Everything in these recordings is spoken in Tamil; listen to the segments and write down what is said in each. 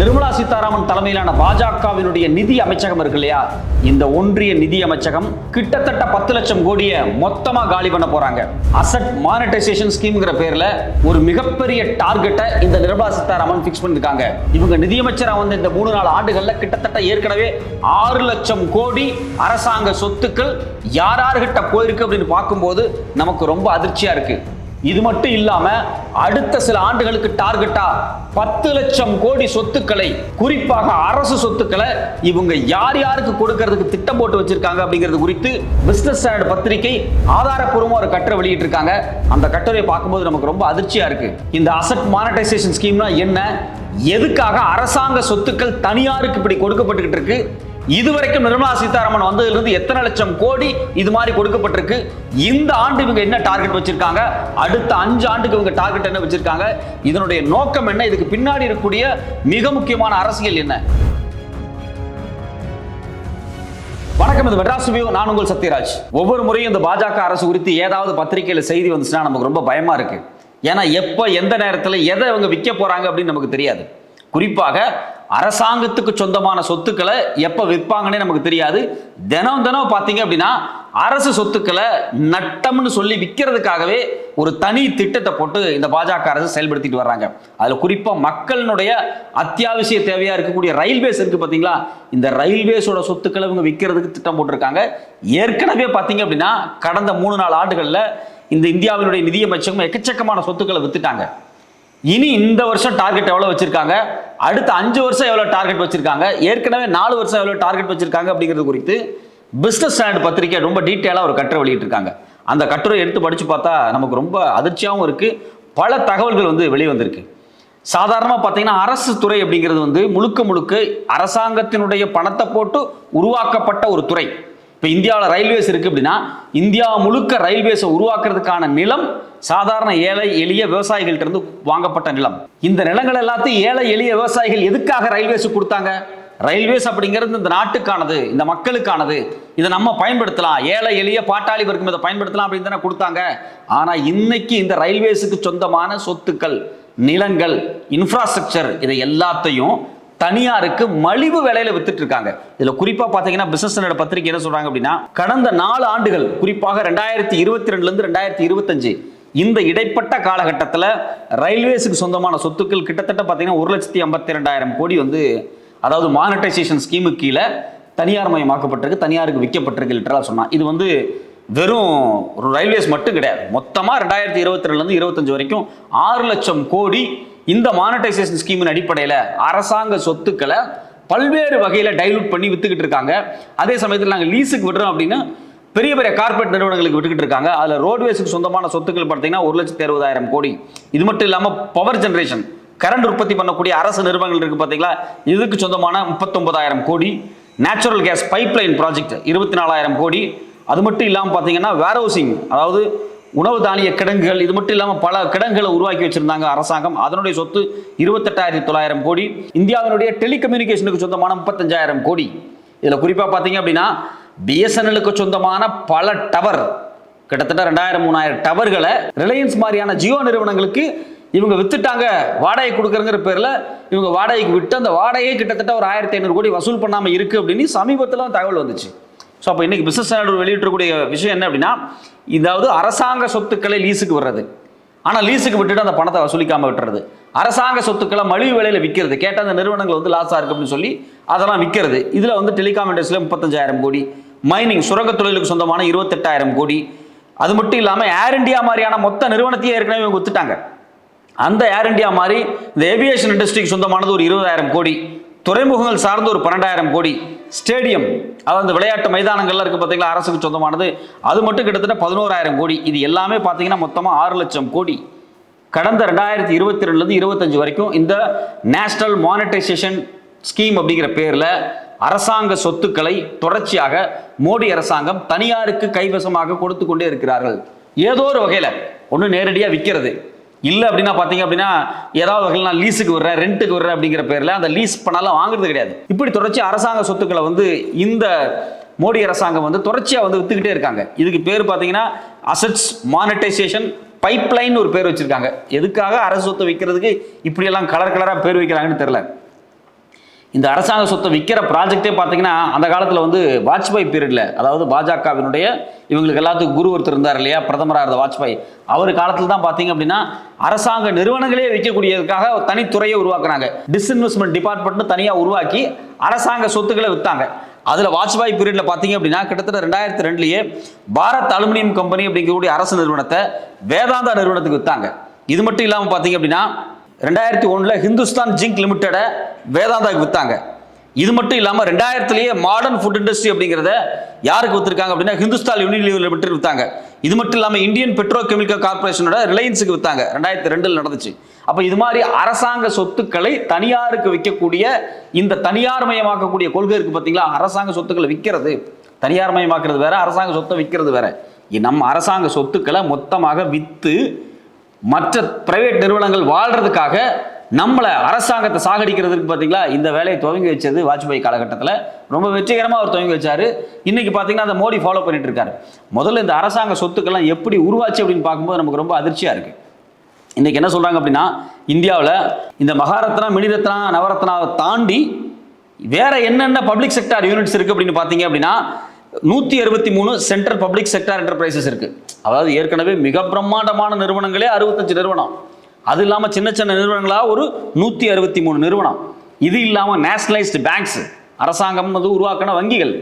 நிர்மலா சீதாராமன் தலைமையிலான பாஜகவினுடைய நிதி அமைச்சகம் இருக்கு இல்லையா? இந்த ஒன்றிய நிதி அமைச்சகம் கிட்டத்தட்ட பத்து லட்சம் கோடியை மொத்தமா காலி பண்ண போறாங்க. அசட் மானிட்டைசேஷன் ஸ்கீம்ங்கிற பேர்ல ஒரு மிகப்பெரிய டார்கெட்டை இந்த நிர்மலா சீதாராமன் ஃபிக்ஸ் பண்ணிருக்காங்க. இவங்க நிதியமைச்சரா வந்து இந்த மூணு நாலு ஆண்டுகள்ல கிட்டத்தட்ட ஏற்கனவே ஆறு லட்சம் கோடி அரசாங்க சொத்துக்கள் யார் யார்கிட்ட போயிருக்கு அப்படின்னு பார்க்கும்போது நமக்கு ரொம்ப அதிர்ச்சியா இருக்கு. இது மட்டும் இல்லாம அடுத்த சில ஆண்டுகளுக்கு டார்கெட்டா பத்து லட்சம் கோடி சொத்துக்களை குறிப்பாக அரசு சொத்துக்களை இவங்க யார் யாருக்கு கொடுக்கறதுக்கு திட்டம் போட்டு வச்சிருக்காங்க அப்படிங்கிறது குறித்து பிசினஸ் ஸ்டாண்டர்ட் பத்திரிகை ஆதாரப்பூர்வமா ஒரு கட்டுரை வெளியிட்டிருக்காங்க. அந்த கட்டுரையை பார்க்கும்போது நமக்கு ரொம்ப அதிர்ச்சியா இருக்கு. இந்த அசட் மானிட்டைசேஷன் ஸ்கீம்னா என்ன? எதுக்காக அரசாங்க சொத்துக்கள் தனியாருக்கு இப்படி கொடுக்கப்பட்டுக்கிட்டு இருக்கு? இதுவரைக்கும் நிர்மலா சீதாராமன் வந்ததிலிருந்து எத்தனை லட்சம் கோடி இது மாதிரி கொடுக்கப்பட்டிருக்கு? இந்த ஆண்டு இவங்க என்ன டார்கெட் வச்சிருக்காங்க? அடுத்த அஞ்சு ஆண்டுக்கு இவங்க டார்கெட் என்ன வச்சிருக்காங்க? இதனுடைய நோக்கம் என்ன? இதுக்கு பின்னாடி இருக்கக்கூடிய மிக முக்கியமான அரசியல் என்ன? வணக்கம் இது மெட்ராஸ் வியூ நான் உங்கள் சத்யராஜ். ஒவ்வொரு முறையும் இந்த பாஜக அரசு குறித்து ஏதாவது பத்திரிகையில செய்தி வந்துச்சுன்னா நமக்கு ரொம்ப பயமா இருக்கு. ஏன்னா எப்போ எந்த நேரத்தில் எதை இவங்க விற்க போறாங்க அப்படின்னு நமக்கு தெரியாது. குறிப்பாக அரசாங்கத்துக்கு சொந்தமான சொத்துக்களை எப்போ விற்பாங்கன்னே நமக்கு தெரியாது. தினம் தினம் பார்த்தீங்க அப்படின்னா அரசு சொத்துக்களை நட்டம்னு சொல்லி விற்கிறதுக்காகவே ஒரு தனி திட்டத்தை போட்டு இந்த பாஜக அரசு செயல்படுத்திட்டு வர்றாங்க. அதில் குறிப்பாக மக்களினுடைய அத்தியாவசிய தேவையாக இருக்கக்கூடிய ரயில்வேஸ் இருக்குது பார்த்தீங்களா? இந்த ரயில்வேஸோட சொத்துக்களை இவங்க விற்கிறதுக்கு திட்டம் போட்டிருக்காங்க. ஏற்கனவே பார்த்தீங்க அப்படின்னா கடந்த மூணு நாலு ஆண்டுகளில் இந்த இந்தியாவினுடைய நிதியமைச்சகம் எக்கச்சக்கமான சொத்துக்களை வித்துட்டாங்க. இனி இந்த வருஷம் டார்கெட் எவ்வளோ வச்சிருக்காங்க? அடுத்த அஞ்சு வருஷம் எவ்வளோ டார்கெட் வச்சிருக்காங்க? ஏற்கனவே நாலு வருஷம் எவ்வளோ டார்கெட் வச்சிருக்காங்க அப்படிங்கிறது குறித்து பிஸ்னஸ் ஸ்டாண்ட் பத்திரிக்கை ரொம்ப டீட்டெயிலாக ஒரு கட்டுரை வெளியிட்டிருக்காங்க. அந்த கட்டுரை எடுத்து படித்து பார்த்தா நமக்கு ரொம்ப அதிர்ச்சியாகவும் இருக்குது பல தகவல்கள் வந்து வெளிவந்திருக்கு சாதாரணமாக பார்த்தீங்கன்னா அரசு துறை அப்படிங்கிறது வந்து முழுக்க முழுக்க அரசாங்கத்தினுடைய பணத்தை போட்டு உருவாக்கப்பட்ட ஒரு துறை. இப்போ இந்தியாவில் ரயில்வேஸ் இருக்குது அப்படின்னா இந்தியா முழுக்க ரயில்வேஸை உருவாக்குறதுக்கான நிலம் சாதாரண ஏழை எளிய விவசாயிகள்கிட்ட இருந்து வாங்கப்பட்ட நிலம். இந்த நிலங்கள் எல்லாத்தையும் ஏழை எளிய விவசாயிகள் எதுக்காக ரயில்வேஸுக்கு கொடுத்தாங்க? ரயில்வேஸ் அப்படிங்கிறது இந்த நாட்டுக்கானது இந்த மக்களுக்கானது. இதை நம்ம பயன்படுத்தலாம். ஏழை எளிய பாட்டாளி வர்க்கம் இதை பயன்படுத்தலாம் அப்படின்னு தானே கொடுத்தாங்க. ஆனால் இன்னைக்கு இந்த ரயில்வேஸுக்கு சொந்தமான சொத்துக்கள் நிலங்கள் இன்ஃப்ராஸ்ட்ரக்சர் இதை எல்லாத்தையும் தனியாருக்கு மலிவு விலையில வித்துட்டு இருக்காங்க இதுல குறிப்பா பாத்தீங்கன்னா பிசினஸ் பத்திரிகை என்ன சொல்றாங்க அப்படின்னா கடந்த நாலு ஆண்டுகள் குறிப்பாக ரெண்டாயிரத்தி இருபத்தி ரெண்டுல இருந்து ரெண்டாயிரத்தி இருபத்தஞ்சு இந்த இடைப்பட்ட காலகட்டத்தில் ரயில்வேஸுக்கு சொந்தமான சொத்துக்கள் கிட்டத்தட்ட பார்த்தீங்கன்னா ஒரு லட்சத்தி ஐம்பத்தி ரெண்டாயிரம் கோடி வந்து அதாவது மானிட்டைசேஷன் ஸ்கீமுக்கு கீழே தனியார் மயமாக்கப்பட்டிருக்கு தனியாருக்கு விற்கப்பட்டிருக்கு லிட்டரலாக சொன்னால் இது வந்து வெறும் ஒரு ரயில்வேஸ் மட்டும் கிடையாது. மொத்தமாக ரெண்டாயிரத்தி இருபத்தி ரெண்டுலேருந்து இருபத்தஞ்சு வரைக்கும் ஆறு லட்சம் கோடி இந்த மானிட்டைசேஷன் ஸ்கீமின் அடிப்படையில் அரசாங்க சொத்துக்களை பல்வேறு வகையில் டைலூட் பண்ணி வித்துக்கிட்டு இருக்காங்க. அதே சமயத்தில் நாங்கள் லீஸுக்கு விடுறோம் அப்படின்னு பெரிய பெரிய கார்பரேட் நிறுவனங்களுக்கு விட்டுக்கிட்டு இருக்காங்க. அதில் ரோட்வேஸுக்கு சொந்தமான சொத்துக்கள் பார்த்தீங்கன்னா ஒரு லட்சத்தி அறுபதாயிரம் கோடி. இது மட்டும் இல்லாமல் பவர் ஜென்ரேஷன் கரண்ட் உற்பத்தி பண்ணக்கூடிய அரசு நிறுவனங்கள் இருக்குது பார்த்தீங்களா? இதுக்கு சொந்தமான முப்பத்தொன்பதாயிரம் கோடி. நேச்சுரல் கேஸ் பைப்லைன் ப்ராஜெக்ட் இருபத்தி நாலாயிரம் கோடி. அது மட்டும் இல்லாமல் பார்த்தீங்கன்னா வேர்ஹவுசிங் அதாவது உணவு தானிய கிடங்குகள் இது மட்டும் இல்லாமல் பல கிடங்குகளை உருவாக்கி வச்சிருந்தாங்க அரசாங்கம். அதனுடைய சொத்து இருபத்தெட்டாயிரத்தி தொள்ளாயிரம் கோடி. இந்தியாவினுடைய டெலிகம்யூனிகேஷனுக்கு சொந்தமான முப்பத்தஞ்சாயிரம் கோடி. இதில் குறிப்பாக பார்த்தீங்க அப்படின்னா பிஎஸ்என்எலுக்கு சொந்தமான பல டவர் கிட்டத்தட்ட ரெண்டாயிரம் மூணாயிரம் டவர்களை ரிலையன்ஸ் மாதிரியான ஜியோ நிறுவனங்களுக்கு இவங்க வித்துட்டாங்க. வாடகை கொடுக்குறங்கிற பேரில் இவங்க வாடகைக்கு விட்டு அந்த வாடகையே கிட்டத்தட்ட ஒரு ஆயிரத்தி ஐநூறு கோடி வசூல் பண்ணாமல் இருக்குது அப்படின்னு சமீபத்தில் தகவல் வந்துச்சு. ஸோ அப்போ இன்னைக்கு பிசினஸ் சேனல் வெளியிட்டக்கூடிய விஷயம் என்ன அப்படின்னா இதாவது அரசாங்க சொத்துக்களை லீஸுக்கு வர்றது ஆனால் லீஸுக்கு விட்டுட்டு அந்த பணத்தை வசூலிக்காமல் விட்டுறது. அரசாங்க சொத்துக்களை மலிவு விலையில் விற்கிறது கேட்டால் அந்த நிறுவனங்கள் வந்து லாஸாக இருக்கு அப்படின்னு சொல்லி அதெல்லாம் விற்கிறது இதில் வந்து டெலிகாம் இண்டஸ்ட்ரியில் முப்பத்தஞ்சாயிரம் கோடி. மைனிங் சுரங்க தொழிலுக்கு சொந்தமான இருபத்தெட்டாயிரம் கோடி. அது மட்டும் இல்லாமல் ஏர் இண்டியா மாதிரியான மொத்த நிறுவனத்தையே ஏற்கனவே இவங்க வித்துட்டாங்க. அந்த ஏர் இண்டியா மாதிரி இந்த ஏவியேஷன் இண்டஸ்ட்ரிக்கு சொந்தமானது ஒரு இருபதாயிரம் கோடி. துறைமுகங்கள் சார்ந்து ஒரு பன்னெண்டாயிரம் கோடி. ஸ்டேடியம் அதாவது அந்த விளையாட்டு மைதானங்கள்லாம் இருக்குது பார்த்தீங்களா அரசுக்கு சொந்தமானது. அது மட்டும் கிட்டத்தட்ட பதினோராயிரம் கோடி. இது எல்லாமே பார்த்தீங்கன்னா மொத்தமாக ஆறு லட்சம் கோடி. கடந்த ரெண்டாயிரத்தி இருபத்தி ரெண்டுலேருந்து இருபத்தஞ்சு வரைக்கும் இந்த நேஷனல் மானிட்டைசேஷன் ஸ்கீம் அப்படிங்கிற பேரில் அரசாங்க சொத்துக்களை தொடர்ச்சியாக மோடி அரசாங்கம் தனியாருக்கு கைவசமாக கொடுத்து கொண்டே இருக்கிறார்கள். ஏதோ ஒரு வகையில் ஒன்று நேரடியாக விற்கிறது இல்லை அப்படின்னா பார்த்தீங்க அப்படின்னா ஏதாவது வகையில் நான் லீஸுக்கு விடுறேன் ரெண்ட்டுக்கு விடுறேன் அப்படிங்கிற பேரில் அந்த லீஸ் பணம்லாம் வாங்குறது கிடையாது. இப்படி தொடர்ச்சி அரசாங்க சொத்துக்களை வந்து இந்த மோடி அரசாங்கம் வந்து தொடர்ச்சியாக வந்து வித்துக்கிட்டே இருக்காங்க. இதுக்கு பேர் பார்த்தீங்கன்னா அசட்ஸ் மானிட்டைசேஷன் பைப்லைன் ஒரு பேர் வச்சுருக்காங்க. எதுக்காக அரசு சொத்தை விற்கிறதுக்கு இப்படியெல்லாம் கலர் கலராக பேர் வைக்கிறாங்கன்னு தெரில இந்த அரசாங்க சொத்தை விற்கிற ப்ராஜெக்டே பார்த்தீங்கன்னா அந்த காலத்தில் வந்து வாஜ்பாய் பீரியடில் அதாவது பாஜகவினுடைய இவங்களுக்கு எல்லாத்துக்கும் குரு ஒருத்தர் இருந்தார் இல்லையா? பிரதமராக இருந்த வாஜ்பாய். அவர் காலத்தில் தான் பார்த்தீங்க அப்படின்னா அரசாங்க நிறுவனங்களே விற்கக்கூடியதுக்காக ஒரு தனித்துறையை உருவாக்குனாங்க டிஸ்இன்வெஸ்ட்மெண்ட் டிபார்ட்மெண்ட்னு தனியாக உருவாக்கி அரசாங்க சொத்துக்களை விற்றாங்க அதில் வாஜ்பாய் பீரியடில் பார்த்தீங்க அப்படின்னா கிட்டத்தட்ட ரெண்டாயிரத்தி ரெண்டுலேயே பாரத் அலுமினியம் கம்பெனி அப்படிங்கக்கூடிய அரசு நிறுவனத்தை வேதாந்தா நிறுவனத்துக்கு விற்றாங்க இது மட்டும் இல்லாமல் பார்த்தீங்க அப்படின்னா ரெண்டாயிரத்தி ஒன்றில் ஹிந்துஸ்தான் ஜிங்க் லிமிட்டடை வேதாந்தாக்கு விற்றாங்க இது மட்டும் இல்லாமல் ரெண்டாயிரத்துலேயே மாடர்ன் ஃபுட் இண்டஸ்ட்ரி அப்படிங்கிறத யாருக்கு விற்றுருக்காங்க அப்படின்னா ஹிந்துஸ்தான் யூனிலிவர் லிமிடெட் விற்றாங்க இது மட்டும் இல்லாமல் இந்தியன் பெட்ரோ கெமிக்கல் கார்பரேஷனோட ரிலையன்ஸுக்கு விற்றாங்க ரெண்டாயிரத்தி ரெண்டில் நடந்துச்சு. அப்போ இது மாதிரி அரசாங்க சொத்துக்களை தனியாருக்கு விற்கக்கூடிய இந்த தனியார் மயமாக்கக்கூடிய கொள்கை இருக்குது பார்த்தீங்களா அரசாங்க சொத்துக்களை விற்கிறது. தனியார் மயமாக்குறது வேற அரசாங்க சொத்தை விற்கிறது வேற. நம்ம அரசாங்க சொத்துக்களை மொத்தமாக விற்று மற்ற பிரைவேட் நிறுவனங்கள் வாழ்றதுக்காக நம்மளை அரசாங்கத்தை சாகடிக்கிறதுக்கு பார்த்தீங்களா இந்த வேலையை துவங்கி வச்சது வாஜ்பாய் காலகட்டத்தில். ரொம்ப வெற்றிகரமாக அவர் துவங்கி வச்சாரு. இன்னைக்கு பார்த்தீங்கன்னா அந்த மோடி ஃபாலோ பண்ணிட்டு இருக்காரு. முதல்ல இந்த அரசாங்க சொத்துக்கள்லாம் எப்படி உருவாச்சு அப்படின்னு பார்க்கும்போது நமக்கு ரொம்ப அதிர்ச்சியாக இருக்கு. இன்னைக்கு என்ன சொல்கிறாங்க அப்படின்னா இந்தியாவில் இந்த மகாரத்னா மினிரத்னா நவரத்னாவை தாண்டி வேற என்னென்ன பப்ளிக் செக்டார் யூனிட்ஸ் இருக்கு அப்படின்னு பார்த்தீங்க அப்படின்னா நூற்றி அறுபத்தி மூணு சென்ட்ரல் பப்ளிக் செக்டார் என்டர்பிரைசஸ் இருக்குது அதாவது ஏற்கனவே மிக பிரம்மாண்டமான நிறுவனங்களே அறுபத்தஞ்சு நிறுவனம். அது இல்லாமல் சின்ன சின்ன நிறுவனங்களாக ஒரு நூற்றி அறுபத்தி மூணு நிறுவனம். இது இல்லாமல் நேஷனலைஸ்டு பேங்க்ஸ் அரசாங்கம் வந்து உருவாக்கின வங்கிகள்.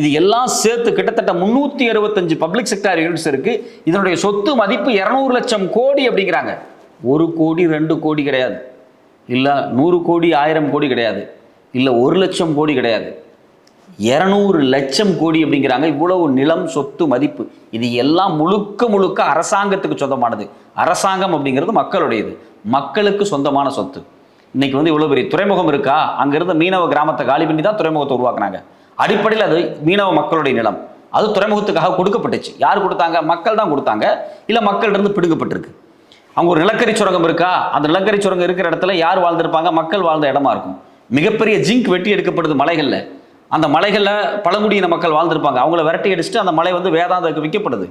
இது எல்லாம் சேர்த்து கிட்டத்தட்ட முந்நூற்றி அறுபத்தஞ்சு பப்ளிக் செக்டார் யூனிட்ஸ் இருக்குது இதனுடைய சொத்து மதிப்பு இரநூறு லட்சம் கோடி அப்படிங்கிறாங்க. ஒரு கோடி ரெண்டு கோடி கிடையாது. இல்லை நூறு கோடி ஆயிரம் கோடி கிடையாது. இல்லை ஒரு லட்சம் கோடி கிடையாது. இரநூறு லட்சம் கோடி அப்படிங்கிறாங்க. இவ்வளவு நிலம் சொத்து மதிப்பு. இது எல்லாம் முழுக்க முழுக்க அரசாங்கத்துக்கு சொந்தமானது. அரசாங்கம் அப்படிங்கிறது மக்களுடையது. மக்களுக்கு சொந்தமான சொத்து. இன்னைக்கு வந்து இவ்வளோ பெரிய துறைமுகம் இருக்கா? அங்கிருந்த மீனவ கிராமத்தை காலி பண்ணி தான் துறைமுகத்தை உருவாக்குனாங்க. அடிப்படையில் அது மீனவ மக்களுடைய நிலம். அது துறைமுகத்துக்காக கொடுக்கப்பட்டுச்சு. யார் கொடுத்தாங்க? மக்கள் தான் கொடுத்தாங்க. இல்லை மக்கள்கிட்ட பிடுங்கப்பட்டிருக்கு. அங்க ஒரு நிலக்கரி சுரங்கம் இருக்கா? அந்த நிலக்கரி சுரங்கம் இருக்கிற இடத்துல யார் வாழ்ந்திருப்பாங்க? மக்கள் வாழ்ந்த இடமா இருக்கும். மிகப்பெரிய ஜிங்க் வெட்டி எடுக்கப்படுது மலைகளில். அந்த மலைகளில் பழங்குடியின மக்கள் வாழ்ந்திருப்பாங்க. அவங்கள விரட்டி அடிச்சுட்டு அந்த மலை வந்து வேதாந்தத்துக்கு விற்கப்படுது.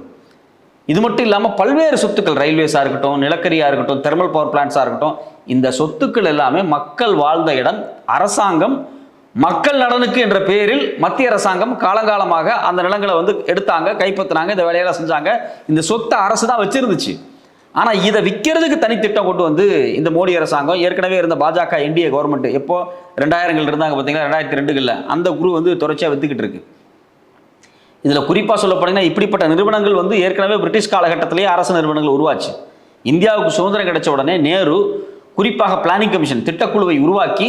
இது மட்டும் இல்லாமல் பல்வேறு சொத்துக்கள் ரயில்வேஸாக இருக்கட்டும் நிலக்கரியாக இருக்கட்டும் தெர்மல் பவர் பிளான்ஸாக இருக்கட்டும் இந்த சொத்துக்கள் எல்லாமே மக்கள் வாழ்ந்த இடம் அரசாங்கம் மக்கள் நலனுக்கு என்ற பெயரில் மத்திய அரசாங்கம் காலங்காலமாக அந்த நிலங்களை வந்து எடுத்தாங்க கைப்பற்றினாங்க இந்த வேலையெல்லாம் செஞ்சாங்க. இந்த சொத்தை அரசு தான் வச்சிருந்துச்சு. ஆனால் இதை விற்கிறதுக்கு தனித்திட்டம் கொண்டு வந்து இந்த மோடி அரசாங்கம் ஏற்கனவே இருந்த பாஜக என்டிஏ கவர்மெண்ட் எப்போ ரெண்டாயிரங்கள் இருந்தாங்க பார்த்தீங்கன்னா ரெண்டாயிரத்தி ரெண்டுகளில் அந்த குரு வந்து தொடர்ச்சியாக வித்துக்கிட்டு இருக்கு. இதில் குறிப்பாக சொல்ல போனீங்கன்னா இப்படிப்பட்ட நிறுவனங்கள் வந்து ஏற்கனவே பிரிட்டிஷ் காலகட்டத்திலேயே அரசு நிறுவனங்கள் உருவாச்சு. இந்தியாவுக்கு சுதந்திரம் கிடைச்ச உடனே நேரு குறிப்பாக பிளானிங் கமிஷன் திட்டக்குழுவை உருவாக்கி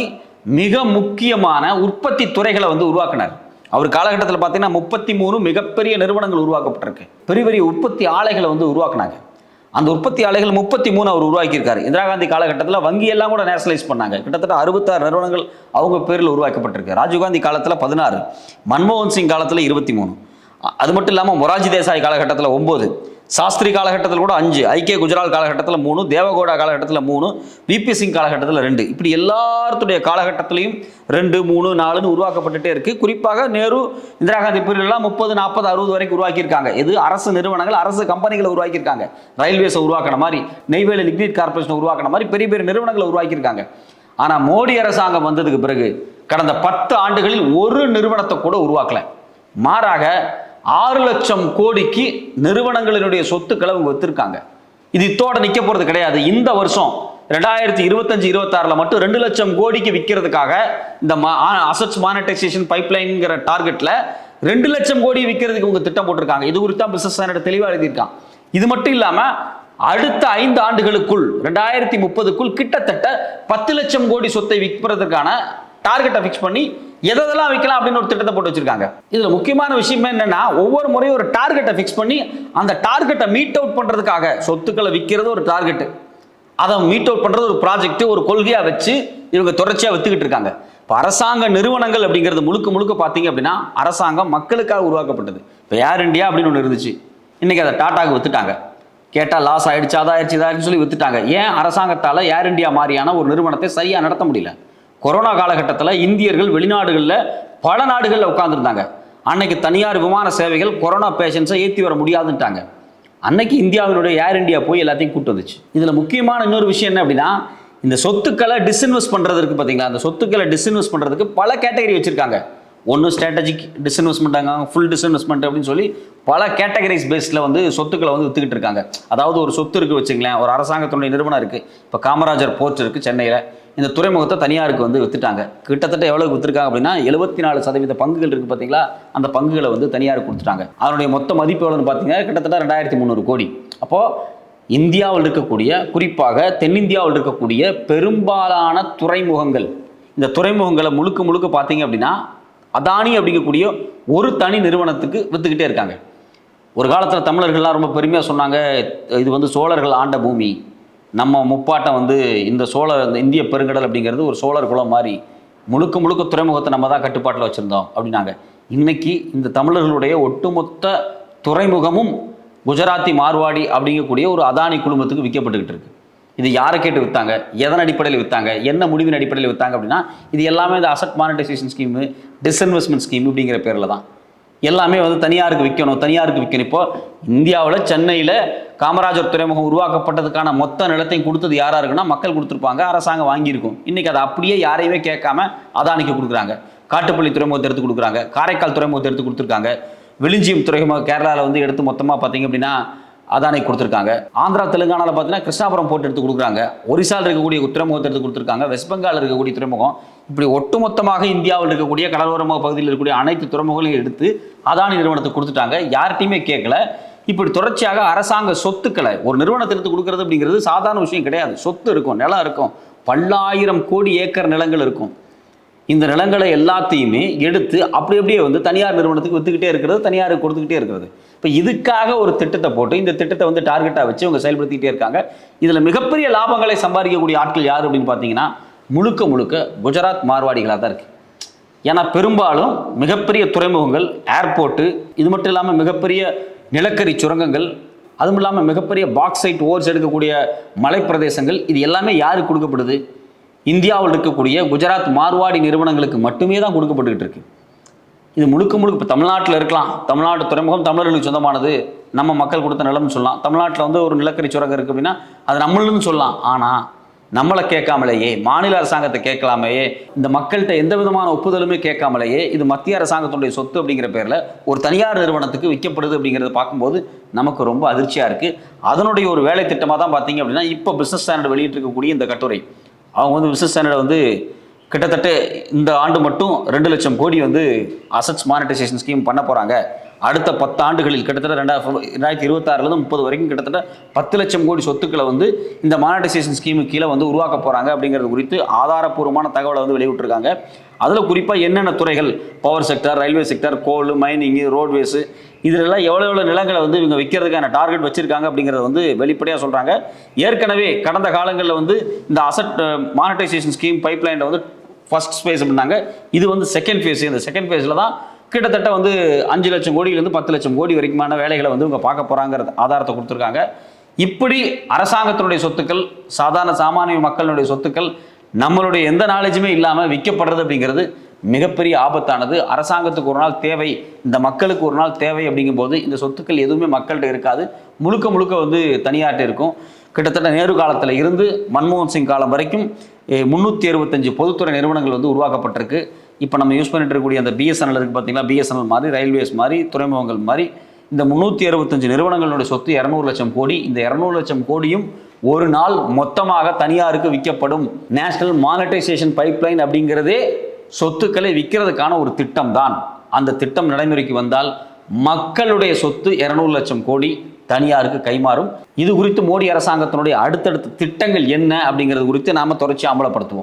மிக முக்கியமான உற்பத்தி துறைகளை வந்து உருவாக்கினார். அவர் காலகட்டத்தில் பார்த்தீங்கன்னா முப்பத்தி மூணு மிகப்பெரிய நிறுவனங்கள் உருவாக்கப்பட்டிருக்கு. பெரிய பெரிய உற்பத்தி ஆலைகளை வந்து உருவாக்குனாங்க. அந்த உற்பத்தி ஆலைகள் முப்பத்தி மூணு அவர் உருவாக்கியிருக்காரு. இந்திரா காந்தி காலகட்டத்தில் வங்கி எல்லாம் கூட நேஷனலைஸ் பண்ணாங்க. கிட்டத்தட்ட அறுபத்தாறு நிறுவனங்கள் அவங்க பேரில் உருவாக்கப்பட்டிருக்கு. ராஜீவ்காந்தி காலத்தில் பதினாறு. மன்மோகன் சிங் காலத்தில் இருபத்தி மூணு. அது மட்டும் இல்லாமல் மொராஜி தேசாய் காலகட்டத்தில் ஒம்பது சாஸ்திரி காலகட்டத்தில் கூட அஞ்சு ஐக்கிய குஜரால் காலகட்டத்தில் மூணு தேவகோடா காலகட்டத்தில் மூணு விபி சிங் காலகட்டத்தில் ரெண்டு. இப்படி எல்லாத்துடைய காலகட்டத்திலையும் ரெண்டு மூணு நாலுன்னு உருவாக்கப்பட்டுட்டே இருக்குது குறிப்பாக நேரு இந்திரா காந்தி பீரியட்லாம் முப்பது நாற்பது அறுபது வரைக்கும் உருவாக்கியிருக்காங்க. இது அரசு நிறுவனங்கள் அரசு கம்பெனிகளை உருவாக்கியிருக்காங்க. ரயில்வேஸை உருவாக்கின மாதிரி நெய்வேலி லிக்னிட் கார்பரேஷனை உருவாக்கின மாதிரி பெரிய பெரிய நிறுவனங்களை உருவாக்கியிருக்காங்க. ஆனால் மோடி அரசாங்கம் வந்ததுக்கு பிறகு கடந்த பத்து ஆண்டுகளில் ஒரு நிறுவனத்தை கூட உருவாக்கலை. மாறாக ஆறு லட்சம் கோடிக்கு நிறுவனங்களினுடைய சொத்துக்களை அவங்க வித்திருக்காங்க. இது இத்தோட நிக்க போறது கிடையாது. இந்த வருஷம் ரெண்டாயிரத்தி இருபத்தஞ்சு இருபத்தாறுல மட்டும் ரெண்டு லட்சம் கோடிக்கு விற்கிறதுக்காக இந்த அசட்ஸ் மானிட்டைசேஷன் பைப்லைன்ங்கிற டார்கெட்ல ரெண்டு லட்சம் கோடி விற்கிறதுக்கு இவங்க திட்டம் போட்டிருக்காங்க. இது குறித்தா பிசினஸ் ஸ்டாண்டர்ட் தெளிவாக எழுதியிருக்கான். இது மட்டும் இல்லாம அடுத்த ஐந்து ஆண்டுகளுக்குள் ரெண்டாயிரத்தி முப்பதுக்குள் கிட்டத்தட்ட பத்து லட்சம் கோடி சொத்தை விற்பதற்கான டார்கெட்டை ஃபிக்ஸ் பண்ணி எதெல்லாம் விற்கலாம் அப்படின்னு ஒரு திட்டத்தை போட்டு வச்சிருக்காங்க. இதுல முக்கியமான விஷயம் என்னன்னா ஒவ்வொரு முறையும் ஒரு டார்கெட்டை ஃபிக்ஸ் பண்ணி அந்த டார்கெட்டை மீட் அவுட் பண்றதுக்காக சொத்துக்களை விற்கிறது ஒரு டார்கெட் அதை மீட் அவுட் பண்றது ஒரு ப்ராஜெக்ட் ஒரு கொள்கையா வச்சு இவங்க தொடர்ச்சியா வித்துக்கிட்டு இருக்காங்க. இப்போ அரசாங்க நிறுவனங்கள் அப்படிங்கிறது முழுக்க முழுக்க பார்த்தீங்க அப்படின்னா அரசாங்கம் மக்களுக்காக உருவாக்கப்பட்டது. இப்போ ஏர் இந்தியா அப்படின்னு ஒன்று இருந்துச்சு. இன்னைக்கு அதை டாட்டாக்கு வித்துட்டாங்க. கேட்டால் லாஸ் ஆயிடுச்சு அதாயிடுச்சு இதாயிடுச்சு சொல்லி வித்துட்டாங்க. ஏன் அரசாங்கத்தால் ஏர் இந்தியா மாதிரியான ஒரு நிறுவனத்தை சரியாக நடத்த முடியல? கொரோனா காலகட்டத்தில் இந்தியர்கள் வெளிநாடுகளில் பல நாடுகளில் உட்காந்துருந்தாங்க அன்னைக்கு தனியார் விமான சேவைகள் கொரோனா பேஷண்ட்ஸை ஏற்றி வர முடியாதுன்ட்டாங்க. அன்னைக்கு இந்தியாவினுடைய ஏர் இந்தியா போய் எல்லாத்தையும் கூட்டு வந்துச்சு. இதில் முக்கியமான இன்னொரு விஷயம் என்ன அப்படின்னா இந்த சொத்துக்களை டிஸ்இன்வெஸ்ட் பண்ணுறதுக்கு பார்த்தீங்களா அந்த சொத்துக்களை டிஸ்இன்வெஸ்ட் பண்ணுறதுக்கு பல கேட்டகரி வச்சுருக்காங்க. ஒன்று ஸ்ட்ராட்டஜிக் டிஸ்இன்வெஸ்ட்மெண்ட்டாங்க ஃபுல் டிஸ்இன்வெஸ்ட்மெண்ட் அப்படின்னு சொல்லி பல கேட்டகரிஸ் பேஸில் வந்து சொத்துக்களை வந்து வித்துக்கிட்டு இருக்காங்க. அதாவது ஒரு சொத்து இருக்குது வச்சுங்களேன் ஒரு அரசாங்கத்தினுடைய நிறுவனம் இருக்குது இப்போ காமராஜர் போர்ட் இருக்குது சென்னையில். இந்த துறைமுகத்தை தனியாருக்கு வந்து வித்துட்டாங்க. கிட்டத்தட்ட எவ்வளவு வித்துருக்காங்க அப்படின்னா எழுபத்தி நாலு சதவீத பங்குகள் இருக்குது பார்த்தீங்களா அந்த பங்குகளை வந்து தனியாருக்கு கொடுத்துட்டாங்க. அதனுடைய மொத்த மதிப்பு எவ்வளோன்னு பார்த்தீங்கன்னா கிட்டத்தட்ட ரெண்டாயிரத்தி முந்நூறு கோடி. அப்போது இந்தியாவில் இருக்கக்கூடிய குறிப்பாக தென்னிந்தியாவில் இருக்கக்கூடிய பெரும்பாலான துறைமுகங்கள் இந்த துறைமுகங்களை முழுக்க முழுக்க பார்த்தீங்க அப்படின்னா அதானி அப்படிங்கக்கூடிய ஒரு தனி நிறுவனத்துக்கு வித்துக்கிட்டே இருக்காங்க. ஒரு காலத்தில் தமிழர்கள்லாம் ரொம்ப பெருமையாக சொன்னாங்க இது வந்து சோழர்கள் ஆண்ட பூமி நம்ம முப்பாட்டம் வந்து இந்த சோழர் இந்த இந்திய பெருங்கடல் அப்படிங்கிறது ஒரு சோழர் குலம் மாதிரி முழுக்க முழுக்க துறைமுகத்தை நம்ம தான் கட்டுப்பாட்டில் வச்சுருந்தோம் அப்படின்னாங்க. இன்னைக்கு இந்த தமிழர்களுடைய ஒட்டுமொத்த துறைமுகமும் குஜராத்தி மார்வாடி அப்படிங்கக்கூடிய ஒரு அதானி குழுமத்துக்கு விற்கப்பட்டுக்கிட்டு இருக்கு. இது யாரை கேட்டு விற்றாங்க எதன் அடிப்படையில் விற்றாங்க என்ன முடிவின் அடிப்படையில் விற்றாங்க அப்படின்னா இது எல்லாமே இந்த asset monetisation scheme disinvestment scheme அப்படிங்கிற பேரில் தான். எல்லாமே வந்து தனியாருக்கு விற்கணும் தனியாருக்கு விற்கணும் இப்போ இந்தியாவில் சென்னையில் காமராஜர் துறைமுகம் உருவாக்கப்பட்டதுக்கான மொத்த நிலத்தையும் கொடுத்தது யாராக இருக்குன்னா மக்கள் கொடுத்துருப்பாங்க அரசாங்கம் வாங்கியிருக்கும். இன்றைக்கி அதை அப்படியே யாரையுமே கேட்காம அதானிக்கு கொடுக்குறாங்க. காட்டுப்பள்ளி துறைமுகத்தை எடுத்து கொடுக்குறாங்க காரைக்கால் துறைமுகத்தை எடுத்து கொடுத்துருக்காங்க. விழிஞ்சியம் துறைமுகம் கேரளாவில் வந்து எடுத்து மொத்தமாக பார்த்தீங்க அப்படின்னா அதானி கொடுத்துருக்காங்க. ஆந்திரா தெலுங்கானாவில் பார்த்தீங்கன்னா கிருஷ்ணாபுரம் போட்டு எடுத்து கொடுக்குறாங்க. ஒரிசாவில் இருக்கக்கூடிய துறைமுகத்தை எடுத்து கொடுத்துருக்காங்க. வெஸ்ட் பெங்கால் இருக்கக்கூடிய துறைமுகம். இப்படி ஒட்டுமொத்தமாக இந்தியாவில் இருக்கக்கூடிய கடலோரமாக பகுதியில் இருக்கக்கூடிய அனைத்து துறைமுகங்களையும் எடுத்து அதானி நிறுவனத்துக்கு கொடுத்துட்டாங்க. யார்கிட்டையுமே கேட்கல. இப்படி தொடர்ச்சியாக அரசாங்க சொத்துக்களை ஒரு நிறுவனத்திற்கு கொடுக்கறது அப்படிங்கிறது சாதாரண விஷயம் கிடையாது. சொத்து இருக்கும் நிலம் இருக்கும். பல்லாயிரம் கோடி ஏக்கர் நிலங்கள் இருக்கும். இந்த நிலங்களை எல்லாத்தையுமே எடுத்து அப்படி அப்படியே வந்து தனியார் நிறுவனத்துக்கு வித்துக்கிட்டே இருக்கிறது தனியாருக்கு கொடுத்துக்கிட்டே இருக்கிறது. இப்போ இதுக்காக ஒரு திட்டத்தை போட்டு இந்த திட்டத்தை வந்து டார்கெட்டாக வச்சு அவங்க செயல்படுத்திக்கிட்டே இருக்காங்க. இதில் மிகப்பெரிய லாபங்களை சம்பாதிக்கக்கூடிய ஆட்கள் யார் அப்படின்னு பார்த்தீங்கன்னா முழுக்க முழுக்க குஜராத் மார்வாடிகளாக தான் இருக்குது ஏன்னா பெரும்பாலும் மிகப்பெரிய துறைமுகங்கள் ஏர்போர்ட்டு இது மட்டும் இல்லாமல் மிகப்பெரிய நிலக்கரி சுரங்கங்கள் அதுவும் இல்லாமல் மிகப்பெரிய பாக்ஸைட் ஓர்ஸ் எடுக்கக்கூடிய மலைப்பிரதேசங்கள் இது எல்லாமே யாருக்கு கொடுக்கப்படுது? இந்தியாவில் இருக்கக்கூடிய குஜராத் மார்வாடி நிறுவனங்களுக்கு மட்டுமே தான் கொடுக்கப்பட்டுக்கிட்டு இருக்கு. இது முழுக்க முழுக்க இப்போ தமிழ்நாட்டில் இருக்கலாம். தமிழ்நாடு துறைமுகம் தமிழர்களுக்கு சொந்தமானது. நம்ம மக்கள் கொடுத்த நிலம்னு சொல்லலாம். தமிழ்நாட்டில் வந்து ஒரு நிலக்கரி சுரங்கம் இருக்குது அப்படின்னா அது நம்மளுன்னு சொல்லலாம். ஆனால் நம்மளை கேட்காமலேயே மாநில அரசாங்கத்தை கேட்கலாமையே இந்த மக்கள்கிட்ட எந்த விதமான ஒப்புதலுமே கேட்காமலேயே இது மத்திய அரசாங்கத்துடைய சொத்து அப்படிங்கிற பேரில் ஒரு தனியார் நிறுவனத்துக்கு விற்கப்படுது அப்படிங்கிறத பார்க்கும்போது நமக்கு ரொம்ப அதிர்ச்சியாக இருக்குது அதனுடைய ஒரு வேலை திட்டமாக தான் பார்த்தீங்க அப்படின்னா இப்போ பிஸ்னஸ் ஸ்டாண்டர்ட் வெளியிட்டிருக்கக்கூடிய இந்த கட்டுரை. அவங்க வந்து பிஸ்னஸ் சேனலை வந்து கிட்டத்தட்ட இந்த ஆண்டு மட்டும் ரெண்டு லட்சம் கோடி வந்து அசட்ஸ் மானிட்டைசேஷன் ஸ்கீம் பண்ண போகிறாங்க அடுத்த பத்து ஆண்டுகளில் கிட்டத்தட்ட ரெண்டா ரெண்டாயிரத்தி இருபத்தாறுலேருந்து முப்பது வரைக்கும் கிட்டத்தட்ட பத்து லட்சம் கோடி சொத்துக்களை வந்து இந்த மானிட்டைசேஷன் ஸ்கீமு கீழே வந்து உருவாக்க போகிறாங்க அப்படிங்கிறது குறித்து ஆதாரப்பூர்வமான தகவலை வந்து வெளியிட்டிருக்காங்க. அதில் குறிப்பாக என்னென்ன துறைகள்? Power sector railway sector coal mining roadways இதிலெல்லாம் எவ்வளோ எவ்வளோ நிலங்களை வந்து இவங்க விற்கிறதுக்கான டார்கெட் வச்சுருக்காங்க அப்படிங்கிறத வந்து வெளிப்படையாக சொல்கிறாங்க ஏற்கனவே கடந்த காலங்களில் வந்து இந்த அசட் மானிட்டைசேஷன் ஸ்கீம் பைப்லைனில் வந்து ஃபர்ஸ்ட் ஃபேஸ் அப்படின்னாங்க. இது வந்து செகண்ட் ஃபேஸ் இந்த செகண்ட் ஃபேஸில் தான் கிட்டத்தட்ட வந்து அஞ்சு லட்சம் கோடியிலேருந்து பத்து லட்சம் கோடி வரைக்குமான வேலைகளை வந்து இவங்க பார்க்க போகிறாங்கிற ஆதாரத்தை கொடுத்துருக்காங்க. இப்படி அரசாங்கத்தினுடைய சொத்துக்கள் சாதாரண சாமானிய மக்களுடைய சொத்துக்கள் நம்மளுடைய எந்த நாலேஜுமே இல்லாமல் விற்கப்படுறது அப்படிங்கிறது மிகப்பெரிய ஆபத்தானது. அரசாங்கத்துக்கு ஒரு நாள் தேவை இந்த மக்களுக்கு ஒரு நாள் தேவை அப்படிங்கும்போது இந்த சொத்துக்கள் எதுவுமே மக்கள்கிட்ட இருக்காது. முழுக்க முழுக்க வந்து தனியாட்டு இருக்கும். கிட்டத்தட்ட நேரு காலத்தில் இருந்து மன்மோகன் சிங் காலம் வரைக்கும் முந்நூற்றி அறுபத்தஞ்சு பொதுத்துறை நிறுவனங்கள் வந்து உருவாக்கப்பட்டிருக்கு. இப்போ நம்ம யூஸ் பண்ணிட்டு இருக்கக்கூடிய அந்த பிஎஸ்என்எல் இருக்குது பார்த்தீங்கன்னா பிஎஸ்என்எல் மாதிரி ரயில்வேஸ் மாதிரி துறைமுகங்கள் மாதிரி இந்த முந்நூற்றி அறுபத்தஞ்சு நிறுவனங்களுடைய சொத்து இரநூறு லட்சம் கோடி. இந்த இரநூறு லட்சம் கோடியும் ஒரு நாள் மொத்தமாக தனியாருக்கு விற்கப்படும். நேஷனல் மானிட்டைசேஷன் பைப்லைன் அப்படிங்கிறதே சொத்துக்களை விற்கிறதுக்கான ஒரு திட்டம் தான் அந்த திட்டம் நடைமுறைக்கு வந்தால் மக்களுடைய சொத்து இரநூறு லட்சம் கோடி தனியாருக்கு கைமாறும். இது குறித்து மோடி அரசாங்கத்தினுடைய அடுத்தடுத்த திட்டங்கள் என்ன அப்படிங்கிறது குறித்து நாம தொடர்ச்சி அமலப்படுத்துவோம்.